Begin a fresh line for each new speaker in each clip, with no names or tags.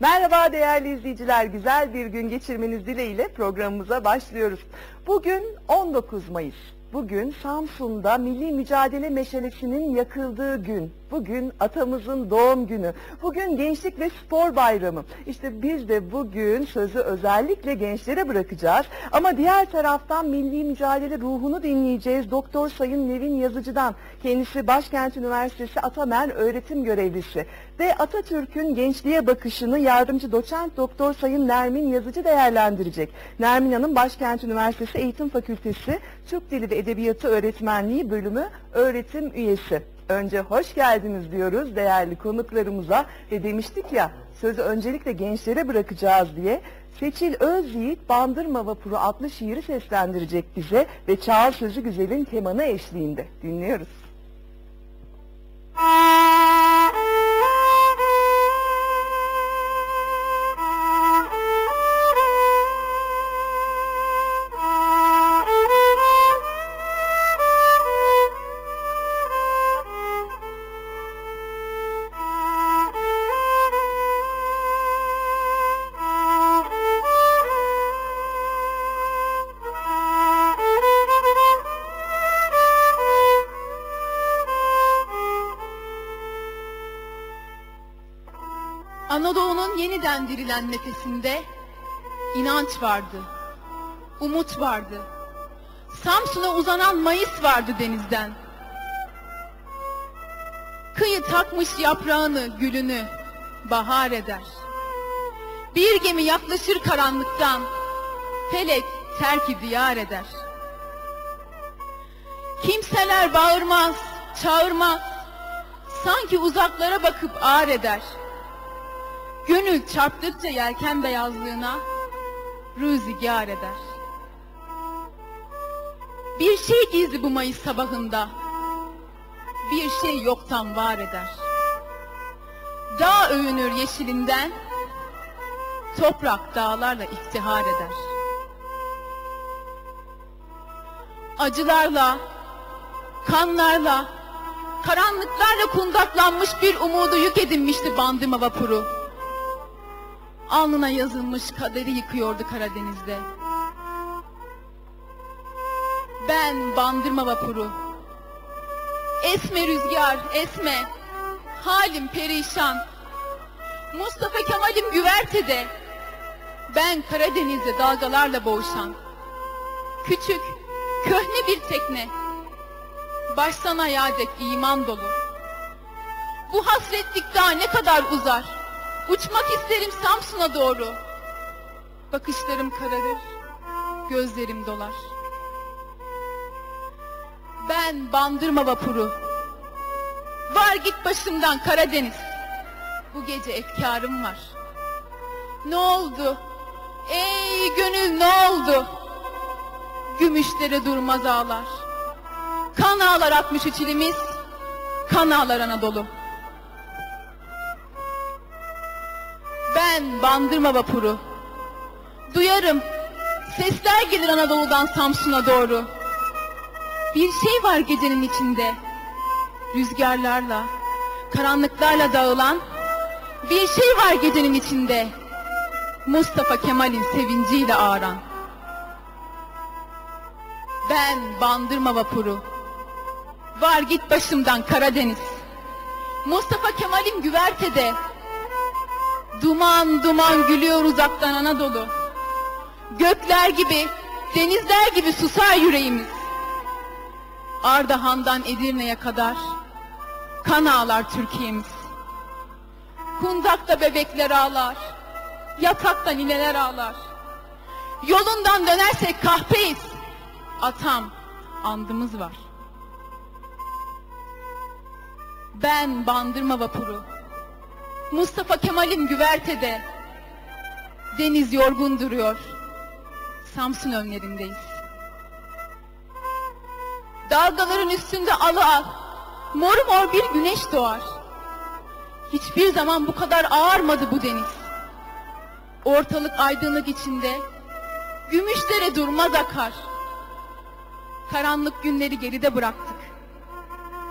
Merhaba değerli izleyiciler, güzel bir gün geçirmeniz dileğiyle programımıza başlıyoruz. Bugün 19 Mayıs. Bugün Samsun'da milli mücadele meşalesinin yakıldığı gün. Bugün atamızın doğum günü. Bugün gençlik ve spor bayramı. İşte biz de bugün sözü özellikle gençlere bırakacağız. Ama diğer taraftan milli mücadele ruhunu dinleyeceğiz. Doktor Sayın Nevin Yazıcı'dan. Kendisi Başkent Üniversitesi Atamen öğretim görevlisi. Ve Atatürk'ün gençliğe bakışını yardımcı doçent Doktor Sayın Nermin Yazıcı değerlendirecek. Nermin Hanım Başkent Üniversitesi Eğitim Fakültesi Türk Dili ve Edebiyatı Öğretmenliği bölümü öğretim üyesi. Önce hoş geldiniz diyoruz değerli konuklarımıza ve demiştik ya sözü öncelikle gençlere bırakacağız diye. Seçil Özyiğit Bandırma Vapuru adlı şiiri seslendirecek bize ve Çağır Sözü Güzel'in kemanı eşliğinde dinliyoruz.
Anadolu'nun yeniden dirilen nefesinde inanç vardı, umut vardı. Samsun'a uzanan Mayıs vardı denizden. Kıyı takmış yaprağını, gülünü bahar eder. Bir gemi yaklaşır karanlıktan, felek terki diyar eder. Kimseler bağırmaz, çağırmaz, sanki uzaklara bakıp ağır eder. Gönül çarptıkça yelken beyazlığına rüzgar eder. Bir şey gizli bu Mayıs sabahında. Bir şey yoktan var eder. Dağ övünür yeşilinden, toprak dağlarla iftihar eder. Acılarla, kanlarla, karanlıklarla kundaklanmış bir umudu yük edinmişti Bandırma vapuru. Alnına yazılmış kaderi yıkıyordu Karadeniz'de. Ben bandırma vapuru. Esme rüzgar, esme. Halim perişan. Mustafa Kemal'im güvertede. Ben Karadeniz'de dalgalarla boğuşan. Küçük, köhne bir tekne. Baştan ayağa dek iman dolu. Bu hasretlik daha ne kadar uzar? Uçmak isterim Samsun'a doğru. Bakışlarım kararır, gözlerim dolar. Ben bandırma vapuru. Var git başımdan Karadeniz. Bu gece efkarım var. Ne oldu? Ey gönül ne oldu? Gümüşlere durmaz ağlar. Kan ağlar 63 ilimiz, kan ağlar Anadolu. Ben bandırma vapuru. Duyarım, sesler gelir Anadolu'dan Samsun'a doğru. Bir şey var gecenin içinde. Rüzgarlarla, karanlıklarla dağılan bir şey var gecenin içinde. Mustafa Kemal'in sevinciyle ağıran. Ben bandırma vapuru. Var git başımdan Karadeniz. Mustafa Kemal'in güvertede. Duman duman gülüyor uzaktan Anadolu. Gökler gibi, denizler gibi susar yüreğimiz. Ardahan'dan Edirne'ye kadar kan ağlar Türkiye'miz. Kundakta bebekler ağlar, yatakta nineler ağlar. Yolundan dönersek kahpeyiz. Atam, andımız var. Ben bandırma vapuru. Mustafa Kemal'im güvertede. Deniz yorgun duruyor. Samsun önlerindeyiz. Dalgaların üstünde alı al. Mor mor bir güneş doğar. Hiçbir zaman bu kadar ağarmadı bu deniz. Ortalık aydınlık içinde. Gümüşlere durmaz akar. Karanlık günleri geride bıraktık.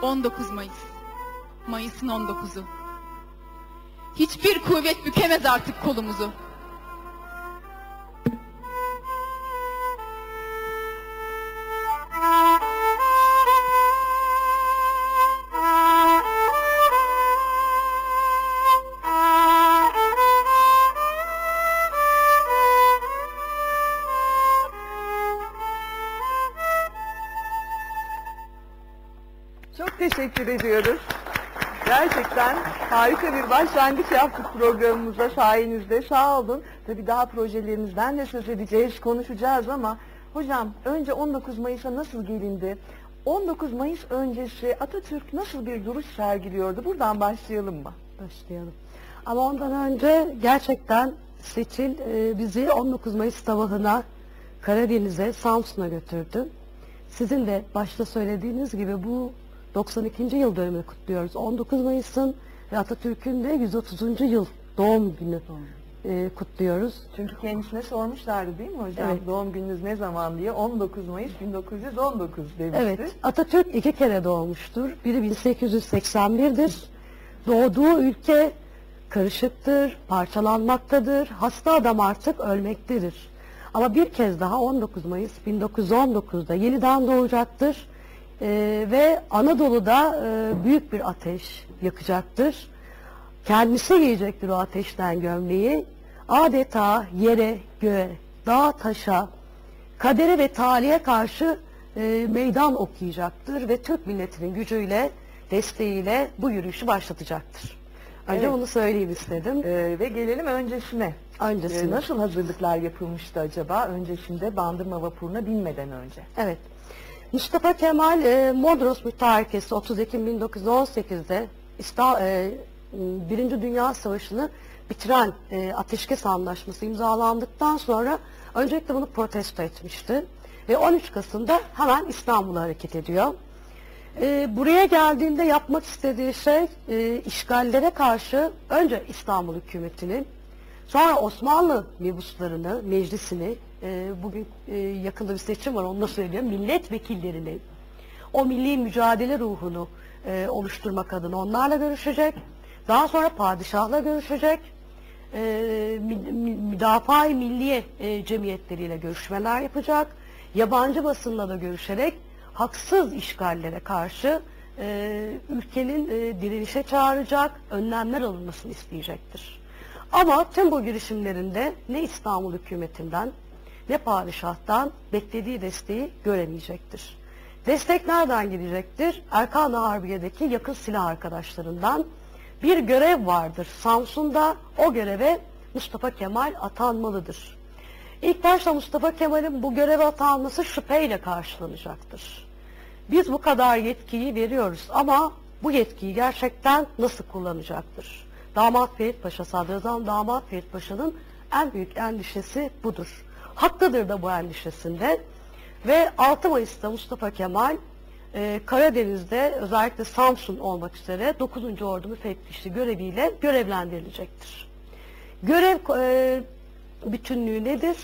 19 Mayıs. Mayıs'ın 19'u. Hiçbir kuvvet bükemez artık kolumuzu.
Çok teşekkür ediyoruz. Gerçekten harika bir başlangıç yaptık programımıza sayenizde. Sağ olun. Tabii daha projelerinizden de söz edeceğiz, konuşacağız ama hocam önce 19 Mayıs'a nasıl gelindi? 19 Mayıs öncesi Atatürk nasıl bir duruş sergiliyordu? Buradan başlayalım mı?
başlayalım. Ama ondan önce gerçekten Seçil e, bizi 19 Mayıs sabahına Karadeniz'e, Samsun'a götürdü. Sizin de başta söylediğiniz gibi bu 92. yıl dönümünü kutluyoruz. 19 Mayıs'ın ve Atatürk'ün de 130. yıl doğum günü e, kutluyoruz.
Çünkü kendisine sormuşlardı değil mi hocam?
Evet.
Doğum gününüz ne zaman diye 19 Mayıs 1919 demişti.
Evet, Atatürk iki kere doğmuştur. Biri 1881'dir. Doğduğu ülke karışıktır, parçalanmaktadır. Hasta adam artık ölmektedir. Ama bir kez daha 19 Mayıs 1919'da yeniden doğacaktır. Ee, ve Anadolu'da e, büyük bir ateş yakacaktır. Kendisi giyecektir o ateşten gömleği. Adeta yere, göğe, dağa, taşa, kadere ve talihe karşı e, meydan okuyacaktır ve Türk milletinin gücüyle, desteğiyle bu yürüyüşü başlatacaktır. Önce
Evet.
onu söyleyeyim istedim.
Ee, ve gelelim öncesine.
Öncesine.
Ee, nasıl hazırlıklar yapılmıştı acaba öncesinde Bandırma vapuruna binmeden önce?
Evet. Mustafa Kemal e, Mondros Mütarekesi 30 Ekim 1918'de İsta, e, Birinci Dünya Savaşı'nı bitiren e, ateşkes anlaşması imzalandıktan sonra öncelikle bunu protesto etmişti. Ve 13 Kasım'da hemen İstanbul'a hareket ediyor. E, buraya geldiğinde yapmak istediği şey e, işgallere karşı önce İstanbul hükümetinin Sonra Osmanlı mebuslarını, meclisini, e, bugün e, yakında bir seçim var onu da söyleyeyim, milletvekillerini, o milli mücadele ruhunu e, oluşturmak adına onlarla görüşecek. Daha sonra padişahla görüşecek. E, mü- mü- Müdafaa-i Milliye e, cemiyetleriyle görüşmeler yapacak. Yabancı basınla da görüşerek haksız işgallere karşı e, ülkenin e, direnişe çağıracak, önlemler alınmasını isteyecektir. Ama tüm bu girişimlerinde ne İstanbul hükümetinden ne padişahtan beklediği desteği göremeyecektir. Destek nereden gelecektir? Erkan-ı Harbiye'deki yakın silah arkadaşlarından bir görev vardır. Samsun'da o göreve Mustafa Kemal atanmalıdır. İlk başta Mustafa Kemal'in bu göreve atanması şüpheyle karşılanacaktır. Biz bu kadar yetkiyi veriyoruz ama bu yetkiyi gerçekten nasıl kullanacaktır? Damat Ferit Paşa, Sadrazam Damat Ferit Paşa'nın en büyük endişesi budur. Haklıdır da bu endişesinde. Ve 6 Mayıs'ta Mustafa Kemal e, Karadeniz'de özellikle Samsun olmak üzere 9. Ordu müfettişi göreviyle görevlendirilecektir. Görev e, bütünlüğü nedir?